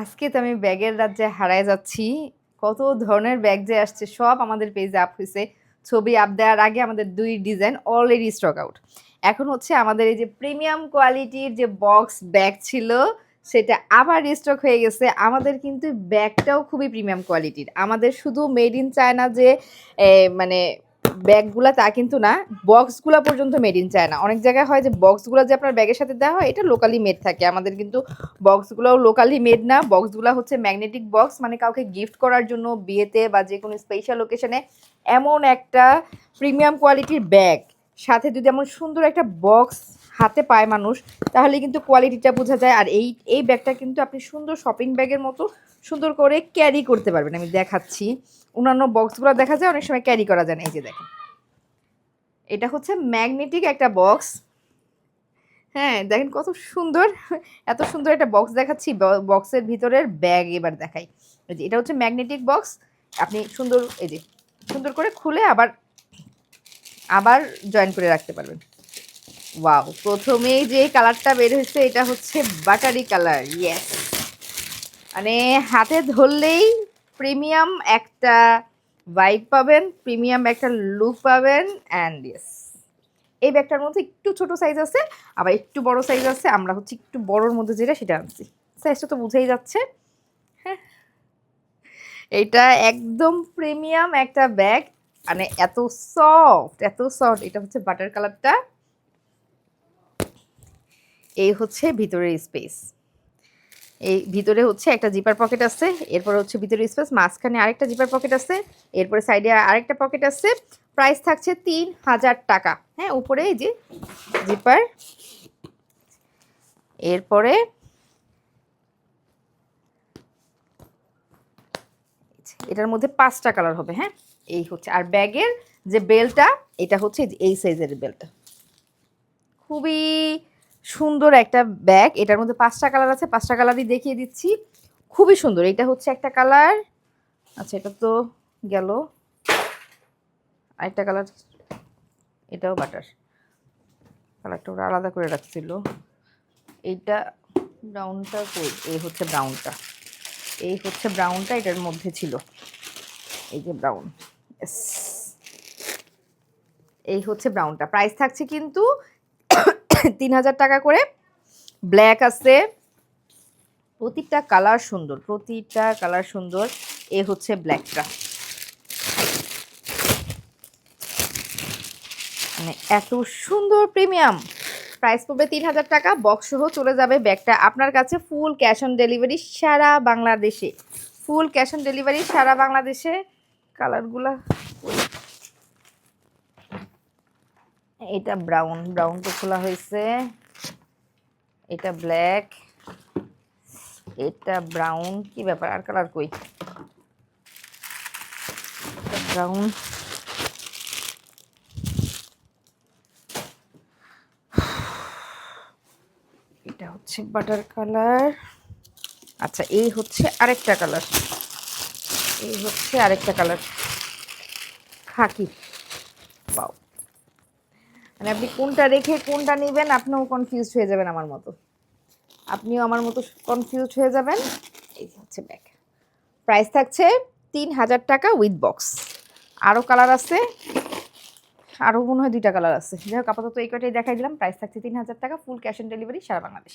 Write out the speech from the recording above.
আজকে তো আমি ব্যাগের রাজ্যে হারায় যাচ্ছি। কত ধরনের ব্যাগ যে আসছে, সব আমাদের পেজে আপ হয়েছে। ছবি আপ দেওয়ার আগে আমাদের দুই ডিজাইন অলরেডি স্টক আউট এখন হচ্ছে আমাদের এই যে প্রিমিয়াম কোয়ালিটির যে বক্স ব্যাগ ছিল, সেটা আবার রিস্টক হয়ে গেছে। আমাদের কিন্তু ব্যাগটাও খুবই প্রিমিয়াম কোয়ালিটির আমাদের শুধু মেড ইন চায়না যে মানে ব্যাগগুলা তা কিন্তু না বক্সগুলা পর্যন্ত মেড ইন চায়না অনেক জায়গায় হয় যে বক্সগুলো যে আপনার ব্যাগের সাথে দেওয়া হয়, এটা লোকালি মেড থাকে। আমাদের কিন্তু বক্সগুলোও লোকালি মেড না। বক্সগুলো হচ্ছে ম্যাগনেটিক বক্স মানে কাউকে গিফট করার জন্য বিয়েতে বা যে কোনো স্পেশাল ওকেশনে এমন একটা প্রিমিয়াম কোয়ালিটির ব্যাগ সাথে যদি এমন সুন্দর একটা বক্স হাতে পায় মানুষ, তাহলে কিন্তু কোয়ালিটিটা বোঝা যায়। আর এই এই ব্যাগটা কিন্তু আপনি সুন্দর শপিং ব্যাগের মতো সুন্দর করে ক্যারি করতে পারবেন। আমি দেখাচ্ছি। অন্যান্য বক্সগুলো দেখা যায়, অনেক সময় ক্যারি করা যায় না। এই যে দেখেন। এটা হচ্ছে ম্যাগনেটিক একটা বক্স। হ্যাঁ দেখেন কত সুন্দর, এত সুন্দর একটা বক্স দেখাচ্ছি বক্সের ভিতরের ব্যাগ এবার দেখাই। এই যে, এটা হচ্ছে ম্যাগনেটিক বক্স, আপনি সুন্দর, এই যে, সুন্দর করে খুলে আবার আবার জয়েন করে রাখতে পারবেন। ওয়াও, প্রথমেই যে কালারটা বের হয়েছে, এটা হচ্ছে বাটারি কালার, ইয়েস। মানে হাতে ধরলেই প্রিমিয়াম একটা ভাইব পাবেন প্রিমিয়াম একটা লুক পাবেন অ্যান্ড ইয়েস এই ব্যাগটার মধ্যে একটু ছোট সাইজ আছে, আবার একটু বড় সাইজ আছে, আমরা হচ্ছে একটু বড়োর মধ্যে যেটা সেটা আনছি। সাইজটা তো বুঝেই যাচ্ছে। হ্যাঁ। এটা একদম প্রিমিয়াম একটা ব্যাগ মানে এত সফট এত সফট এটা হচ্ছে বাটার কালারটা এই হচ্ছে ভিতরের স্পেস এই ভিতরে হচ্ছে একটা জিপার পকেট আছে, এরপর হচ্ছে ভিতরে স্পেস মাঝখানে আরেকটা জিপার পকেট আছে, এরপরে সাইডে আরেকটা পকেট আছে। প্রাইস থাকছে তিন হাজার টাকা। হ্যাঁ উপরে এই যে জিপার। এরপরে এটার মধ্যে পাঁচটা কালার হবে হ্যাঁ? এই হচ্ছে, আর ব্যাগের যে বেলটা এটা হচ্ছে এই সাইজের বেলটা খুবই সুন্দর একটা ব্যাগ এটার মধ্যে পাঁচটা কালার আছে, পাঁচটা কালারই দেখিয়ে দিচ্ছি। খুবই সুন্দর। এটা হচ্ছে একটা কালার আচ্ছা এটা তো গেল। আরেকটা কালার এটাও বাটার কালারটা ওরা আলাদা করে রাখছিল। এইটা ব্রাউনটা কই? এই হচ্ছে ব্রাউনটা এই হচ্ছে ব্রাউনটা এটার মধ্যে ছিল। এই যে ব্রাউন এই হচ্ছে ব্রাউনটা প্রাইস থাকছে কিন্তু তিন হাজার টাকা করে। ব্ল্যাক আছে। প্রতিটা কালার সুন্দর, প্রতিটা কালার সুন্দর। এ হচ্ছে ব্ল্যাকটা মানে এত সুন্দর প্রিমিয়াম প্রাইস পড়বে তিন হাজার টাকা বক্স সহ চলে যাবে ব্যাগটা আপনার কাছে ফুল ক্যাশ অন ডেলিভারি সারা বাংলাদেশে। ফুল ক্যাশ অন ডেলিভারি সারা বাংলাদেশে। কালারগুলা এটা ব্রাউন ব্রাউন তো খোলা হয়েছে। এটা ব্ল্যাক এটা ব্রাউন কি ব্যাপার, আর কালার কই? ব্রাউন এটা হচ্ছে বাটার কালার আচ্ছা এই হচ্ছে আরেকটা কালার এই হচ্ছে আরেকটা কালার খাকি। পাও মানে আপনি কোনটা রেখে কোনটা নেবেন, আপনিও কনফিউজ হয়ে যাবেন আমার মতো। আপনিও আমার মতো কনফিউজ হয়ে যাবেন। এই হচ্ছে ব্যাগ প্রাইস থাকছে তিন হাজার টাকা উইথ বক্স আরও কালার আছে আরও মনে হয় দুইটা কালার আছে। যাই হোক, আপাতত এই কটাই দেখাই দিলাম। প্রাইস থাকছে তিন হাজার টাকা ফুল ক্যাশ অন ডেলিভারি সারা বাংলাদেশ।